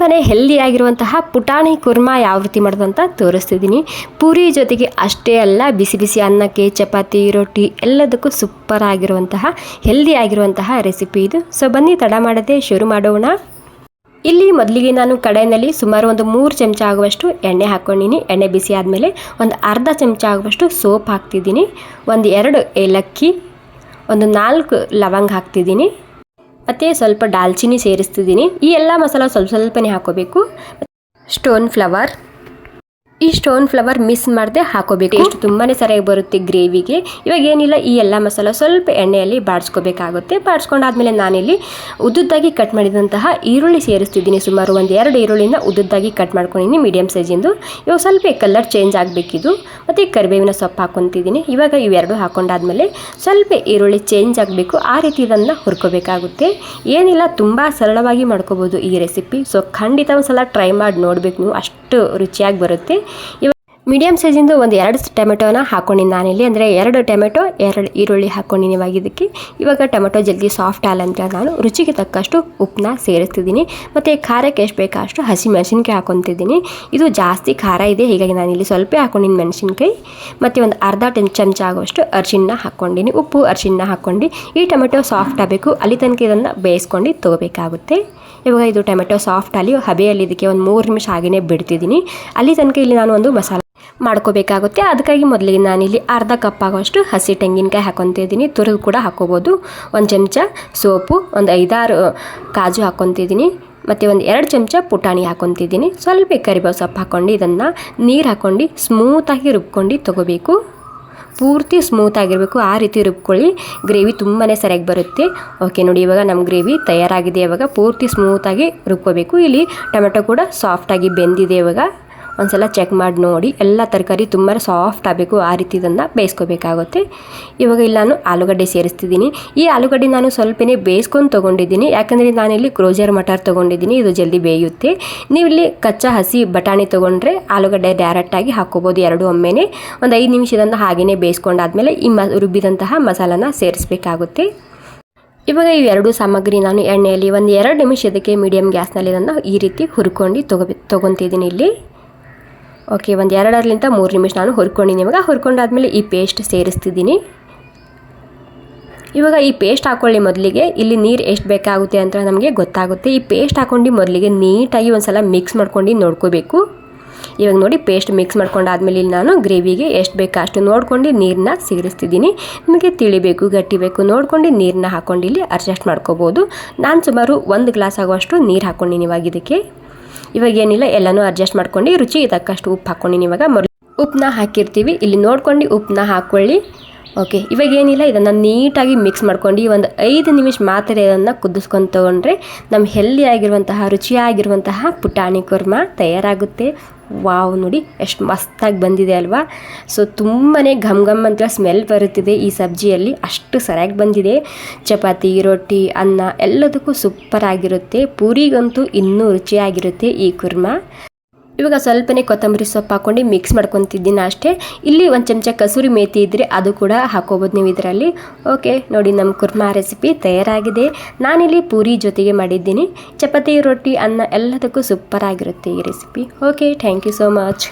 ತುಂಬಾ ಹೆಲ್ದಿ ಆಗಿರುವಂತಹ ಪುಟಾಣಿ ಕುರ್ಮಾ ಯಾವ ರೀತಿ ಮಾಡೋದು ಅಂತ ತೋರಿಸ್ತಿದ್ದೀನಿ. ಪೂರಿ ಜೊತೆಗೆ ಅಷ್ಟೇ ಅಲ್ಲ, ಬಿಸಿ ಬಿಸಿ ಅನ್ನಕ್ಕೆ, ಚಪಾತಿ, ರೊಟ್ಟಿ ಎಲ್ಲದಕ್ಕೂ ಸೂಪರ್ ಆಗಿರುವಂತಹ ಹೆಲ್ದಿ ಆಗಿರುವಂತಹ ರೆಸಿಪಿ ಇದು. ಸೊ ಬನ್ನಿ, ತಡ ಮಾಡದೆ ಶುರು ಮಾಡೋಣ. ಇಲ್ಲಿ ಮೊದಲಿಗೆ ನಾನು ಕಡಾಯಿನಲ್ಲಿ ಸುಮಾರು ಒಂದು ಮೂರು ಚಮಚ ಆಗುವಷ್ಟು ಎಣ್ಣೆ ಹಾಕ್ಕೊಂಡಿನಿ ಎಣ್ಣೆ ಬಿಸಿ ಆದಮೇಲೆ ಒಂದು ಅರ್ಧ ಚಮಚ ಆಗುವಷ್ಟು ಸೋಪ್ ಹಾಕ್ತಿದ್ದೀನಿ. ಒಂದು ಎರಡು ಏಲಕ್ಕಿ, ಒಂದು ನಾಲ್ಕು ಲವಂಗ ಹಾಕ್ತಿದ್ದೀನಿ. ಮತ್ತು ಸ್ವಲ್ಪ ದಾಲ್ಚಿನ್ನಿ ಸೇರಿಸ್ತಿದ್ದೀನಿ. ಈ ಎಲ್ಲ ಮಸಾಲ ಸ್ವಲ್ಪ ಸ್ವಲ್ಪನೇ ಹಾಕೋಬೇಕು. ಸ್ಟೋನ್ ಫ್ಲವರ್ ಈ ಸ್ಟೋನ್ ಫ್ಲವರ್ ಮಿಸ್ ಮಾಡದೆ ಹಾಕೋಬೇಕು. ಇಷ್ಟು ತುಂಬಾ ಸರಿಯಾಗಿ ಬರುತ್ತೆ ಗ್ರೇವಿಗೆ ಇವಾಗ ಏನಿಲ್ಲ ಈ ಎಲ್ಲ ಮಸಾಲ ಸ್ವಲ್ಪ ಎಣ್ಣೆಯಲ್ಲಿ ಬಾಡಿಸ್ಕೋಬೇಕಾಗುತ್ತೆ. ಬಾಡಿಸ್ಕೊಂಡಾದ್ಮೇಲೆ ನಾನಿಲ್ಲಿ ಉದ್ದುದ್ದಾಗಿ ಕಟ್ ಮಾಡಿದಂತಹ ಈರುಳ್ಳಿ ಸೇರಿಸ್ತಿದ್ದೀನಿ. ಸುಮಾರು ಒಂದು ಎರಡು ಈರುಳ್ಳಿನ ಉದ್ದುದ್ದಾಗಿ ಕಟ್ ಮಾಡ್ಕೊಂಡಿದ್ದೀನಿ ಮೀಡಿಯಮ್ ಸೈಜಿಂದು ಇವಾಗ ಸ್ವಲ್ಪ ಕಲರ್ ಚೇಂಜ್ ಆಗಬೇಕಿದು. ಮತ್ತು ಕರಿಬೇವಿನ ಸೊಪ್ಪು ಹಾಕೊತಿದ್ದೀನಿ ಇವಾಗ ಇವೆರಡು ಹಾಕೊಂಡಾದ್ಮೇಲೆ ಸ್ವಲ್ಪ ಈರುಳ್ಳಿ ಚೇಂಜ್ ಆಗಬೇಕು. ಆ ರೀತಿ ಇದನ್ನು ಹುರ್ಕೋಬೇಕಾಗುತ್ತೆ. ಏನಿಲ್ಲ ತುಂಬ ಸರಳವಾಗಿ ಮಾಡ್ಕೋಬೋದು ಈ ರೆಸಿಪಿ ಸೊ ಖಂಡಿತ ಒಂದು ಸಲ ಟ್ರೈ ಮಾಡಿ ನೋಡಬೇಕು ನೀವು. ಅಷ್ಟು ರುಚಿಯಾಗಿ ಬರುತ್ತೆ. ಇವಾಗ ಮೀಡಿಯಮ್ ಸೈಜಿಂದು ಒಂದು ಎರಡು ಟೊಮೆಟೊನ ಹಾಕೊಂಡಿನಿ ನಾನಿಲ್ಲಿ, ಅಂದರೆ ಎರಡು ಟೊಮೆಟೊ, ಎರಡು ಈರುಳ್ಳಿ ಹಾಕ್ಕೊಂಡಿನಿ ಇವಾಗ ಇದಕ್ಕೆ ಇವಾಗ ಟೊಮೆಟೊ ಜಲ್ದಿ ಸಾಫ್ಟ್ ಅಂತ ನಾನು ರುಚಿಗೆ ತಕ್ಕಷ್ಟು ಉಪ್ಪನ್ನ ಸೇರಿಸ್ತಿದ್ದೀನಿ. ಮತ್ತು ಖಾರಕ್ಕೆ ಎಷ್ಟು ಬೇಕೋ ಅಷ್ಟು ಹಸಿ ಮೆಣಸಿನ್ಕಾಯಿ ಹಾಕೊತಿದ್ದೀನಿ. ಇದು ಜಾಸ್ತಿ ಖಾರ ಇದೆ, ಹೀಗಾಗಿ ನಾನಿಲ್ಲಿ ಸ್ವಲ್ಪ ಹಾಕೊಂಡಿನಿ ಮೆಣಸಿನ್ಕಾಯಿ. ಮತ್ತು ಒಂದು ಅರ್ಧ ಟೆನ್ ಚಮಚ ಆಗುವಷ್ಟು ಅರ್ಶಿನ ಹಾಕ್ಕೊಂಡಿನಿ ಉಪ್ಪು ಅರ್ಶಿನ ಹಾಕ್ಕೊಂಡು ಈ ಟೊಮೆಟೊ ಸಾಫ್ಟ್ ಆಗಬೇಕು. ಅಲ್ಲಿ ತನಕ ಇದನ್ನು ಬೇಯಿಸ್ಕೊಂಡು ತೊಗೋಬೇಕಾಗುತ್ತೆ. ಇವಾಗ ಇದು ಟೊಮೆಟೊ ಸಾಫ್ಟ್ ಅಲ್ಲಿ ಹಬೆಯಲ್ಲಿ ಇದಕ್ಕೆ ಒಂದು ಮೂರು ನಿಮಿಷ ಹಾಗೆಯೇ ಬಿಡ್ತಿದ್ದೀನಿ. ಅಲ್ಲಿ ತನಕ ಇಲ್ಲಿ ನಾನು ಒಂದು ಮಸಾಲೆ ಮಾಡ್ಕೋಬೇಕಾಗುತ್ತೆ. ಅದಕ್ಕಾಗಿ ಮೊದಲಿಗೆ ನಾನಿಲ್ಲಿ ಅರ್ಧ ಕಪ್ ಆಗೋಷ್ಟು ಹಸಿ ತೆಂಗಿನಕಾಯಿ ಹಾಕೊತಿದ್ದೀನಿ ತುರಿದು ಕೂಡ ಹಾಕೋಬೋದು. ಒಂದು ಚಮಚ ಸೋಪು, ಒಂದು ಐದಾರು ಕಾಜು ಹಾಕೊತಿದ್ದೀನಿ ಮತ್ತು ಒಂದು ಎರಡು ಚಮಚ ಪುಟಾಣಿ ಹಾಕೊತಿದ್ದೀನಿ ಸ್ವಲ್ಪ ಕರಿಬೇವು ಸೊಪ್ಪು ಹಾಕ್ಕೊಂಡು ಇದನ್ನು ನೀರು ಹಾಕ್ಕೊಂಡು ಸ್ಮೂತಾಗಿ ರುಬ್ಕೊಂಡು ತೊಗೋಬೇಕು. ಪೂರ್ತಿ ಸ್ಮೂತ್ ಆಗಿರಬೇಕು. ಆ ರೀತಿ ರುಬ್ಕೊಳ್ಳಿ. ಗ್ರೇವಿ ತುಂಬಾ ಸರಿಯಾಗಿ ಬರುತ್ತೆ. ಓಕೆ, ನೋಡಿ, ಇವಾಗ ನಮ್ಮ ಗ್ರೇವಿ ತಯಾರಾಗಿದೆ. ಇವಾಗ ಪೂರ್ತಿ ಸ್ಮೂತಾಗಿ ರುಬ್ಕೋಬೇಕು. ಇಲ್ಲಿ ಟೊಮೆಟೊ ಕೂಡ ಸಾಫ್ಟಾಗಿ ಬೆಂದಿದೆ ಇವಾಗ. ಒಂದ್ಸಲ ಚೆಕ್ ಮಾಡಿ ನೋಡಿ. ಎಲ್ಲ ತರಕಾರಿ ತುಂಬ ಸಾಫ್ಟ್ ಆಗಬೇಕು, ಆ ರೀತಿ ಇದನ್ನು ಬೇಯಿಸ್ಕೋಬೇಕಾಗುತ್ತೆ. ಇವಾಗ ಇಲ್ಲಿ ನಾನು ಆಲೂಗಡ್ಡೆ ಸೇರಿಸ್ತಿದ್ದೀನಿ. ಈ ಆಲೂಗಡ್ಡೆ ನಾನು ಸ್ವಲ್ಪನೇ ಬೇಯಿಸ್ಕೊಂಡು ತೊಗೊಂಡಿದ್ದೀನಿ. ಯಾಕಂದರೆ ನಾನಿಲ್ಲಿ ಕ್ರೋಜರ್ ಮಟರ್ ತೊಗೊಂಡಿದ್ದೀನಿ. ಇದು ಜಲ್ದಿ ಬೇಯುತ್ತೆ. ನೀವು ಇಲ್ಲಿ ಕಚ್ಚಾ ಹಸಿ ಬಟಾಣಿ ತೊಗೊಂಡ್ರೆ ಆಲೂಗಡ್ಡೆ ಡೈರೆಕ್ಟಾಗಿ ಹಾಕ್ಕೋಬೋದು ಎರಡು ಒಮ್ಮೆನೇ. ಒಂದು ಐದು ನಿಮಿಷದಿಂದ ಹಾಗೆಯೇ ಬೇಯಿಸ್ಕೊಂಡಾದ್ಮೇಲೆ ಈ ಮ, ರುಬ್ಬಿದಂತಹ ಮಸಾಲನ ಸೇರಿಸಬೇಕಾಗುತ್ತೆ. ಇವಾಗ ಇವೆರಡು ಸಾಮಗ್ರಿ ನಾನು ಎಣ್ಣೆಯಲ್ಲಿ ಒಂದು ಎರಡು ನಿಮಿಷದಕ್ಕೆ ಮೀಡಿಯಂ ಗ್ಯಾಸ್ನಲ್ಲಿ ಇದನ್ನು ಈ ರೀತಿ ಹುರ್ಕೊಂಡು ತೊಗೋ ತೊಗೊತಿದ್ದೀನಿ ಇಲ್ಲಿ. ಓಕೆ, ಒಂದು ಎರಡರಿಂದ ಮೂರು ನಿಮಿಷ ನಾನು ಹುರ್ಕೊಂಡಿನಿ. ಇವಾಗ ಹುರ್ಕೊಂಡಾದ್ಮೇಲೆ ಈ ಪೇಸ್ಟ್ ಸೇರಿಸ್ತಿದ್ದೀನಿ ಇವಾಗ ಈ ಪೇಸ್ಟ್ ಹಾಕ್ಕೊಳ್ಳಿ ಮೊದಲಿಗೆ. ಇಲ್ಲಿ ನೀರು ಎಷ್ಟು ಬೇಕಾಗುತ್ತೆ ಅಂತ ನಮಗೆ ಗೊತ್ತಾಗುತ್ತೆ. ಈ ಪೇಸ್ಟ್ ಹಾಕ್ಕೊಂಡು ಮೊದಲಿಗೆ ನೀಟಾಗಿ ಒಂದು ಸಲ ಮಿಕ್ಸ್ ಮಾಡ್ಕೊಂಡು ನೋಡ್ಕೋಬೇಕು. ಇವಾಗ ನೋಡಿ ಪೇಸ್ಟ್ ಮಿಕ್ಸ್ ಮಾಡ್ಕೊಂಡಾದ್ಮೇಲೆ ಇಲ್ಲಿ ನಾನು ಗ್ರೇವಿಗೆ ಎಷ್ಟು ಬೇಕಾ ಅಷ್ಟು ನೋಡ್ಕೊಂಡು ನೀರನ್ನ ಸೇರಿಸ್ತಿದ್ದೀನಿ ನಿಮಗೆ ತಿಳಿಬೇಕು ಗಟ್ಟಿ ಬೇಕು ನೋಡ್ಕೊಂಡು ನೀರನ್ನ ಹಾಕ್ಕೊಂಡು ಇಲ್ಲಿ ಅಡ್ಜಸ್ಟ್ ಮಾಡ್ಕೋಬೋದು. ನಾನು ಸುಮಾರು ಒಂದು ಗ್ಲಾಸ್ ಆಗುವಷ್ಟು ನೀರು ಹಾಕ್ಕೊಂಡಿನಿ ಇವಾಗ ಇದಕ್ಕೆ. ಇವಾಗ ಏನಿಲ್ಲ, ಎಲ್ಲನೂ ಅಡ್ಜಸ್ಟ್ ಮಾಡ್ಕೊಂಡು ರುಚಿಗೆ ತಕ್ಕಷ್ಟು ಉಪ್ಪು ಹಾಕ್ಕೊಂಡಿನಿ ಇವಾಗ ಮೊದಲು ಉಪ್ಪನ್ನ ಹಾಕಿರ್ತೀವಿ. ಇಲ್ಲಿ ನೋಡ್ಕೊಂಡು ಉಪ್ಪನ್ನ ಹಾಕ್ಕೊಳ್ಳಿ ಓಕೆ ಇವಾಗ ಏನಿಲ್ಲ, ಇದನ್ನು ನೀಟಾಗಿ ಮಿಕ್ಸ್ ಮಾಡ್ಕೊಂಡು ಒಂದು ಐದು ನಿಮಿಷ ಮಾತ್ರ ಇದನ್ನು ಕುದಿಸ್ಕೊಂಡು ತೊಗೊಂಡ್ರೆ ನಮ್ಮ ಹೆಲ್ದಿಯಾಗಿರುವಂತಹ ರುಚಿಯಾಗಿರುವಂತಹ ಪುಟಾಣಿ ಕುರ್ಮಾ ತಯಾರಾಗುತ್ತೆ. ವಾವ್ ನೋಡಿ, ಎಷ್ಟು ಮಸ್ತಾಗಿ ಬಂದಿದೆ ಅಲ್ವಾ? ಸೊ ತುಂಬಾ ಘಮ್ ಘಮ್ ಅಂತ ಸ್ಮೆಲ್ ಬರುತ್ತಿದೆ ಈ ಸಬ್ಜಿಯಲ್ಲಿ. ಅಷ್ಟು ಸರಿಯಾಗಿ ಬಂದಿದೆ. ಚಪಾತಿ, ರೊಟ್ಟಿ, ಅನ್ನ ಎಲ್ಲದಕ್ಕೂ ಸೂಪರ್ ಆಗಿರುತ್ತೆ. ಪೂರಿಗಂತೂ ಇನ್ನೂ ರುಚಿಯಾಗಿರುತ್ತೆ ಈ ಕುರ್ಮಾ. ಇವಾಗ ಸ್ವಲ್ಪನೇ ಕೊತ್ತಂಬರಿ ಸೊಪ್ಪು ಹಾಕೊಂಡು ಮಿಕ್ಸ್ ಮಾಡ್ಕೊತಿದ್ದೀನಿ ಅಷ್ಟೇ. ಇಲ್ಲಿ ಒಂದು ಚಮಚ ಕಸೂರಿ ಮೇಥಿ ಇದ್ದರೆ ಅದು ಕೂಡ ಹಾಕೋಬೋದು ನೀವು ಇದರಲ್ಲಿ. ಓಕೆ ನೋಡಿ ನಮ್ಮ ಕುರ್ಮಾ ರೆಸಿಪಿ ತಯಾರಾಗಿದೆ. ನಾನಿಲ್ಲಿ ಪೂರಿ ಜೊತೆಗೆ ಮಾಡಿದ್ದೀನಿ. ಚಪಾತಿ, ರೊಟ್ಟಿ, ಅನ್ನ ಎಲ್ಲದಕ್ಕೂ ಸೂಪರ್ ಆಗಿರುತ್ತೆ ಈ recipe okay thank you so much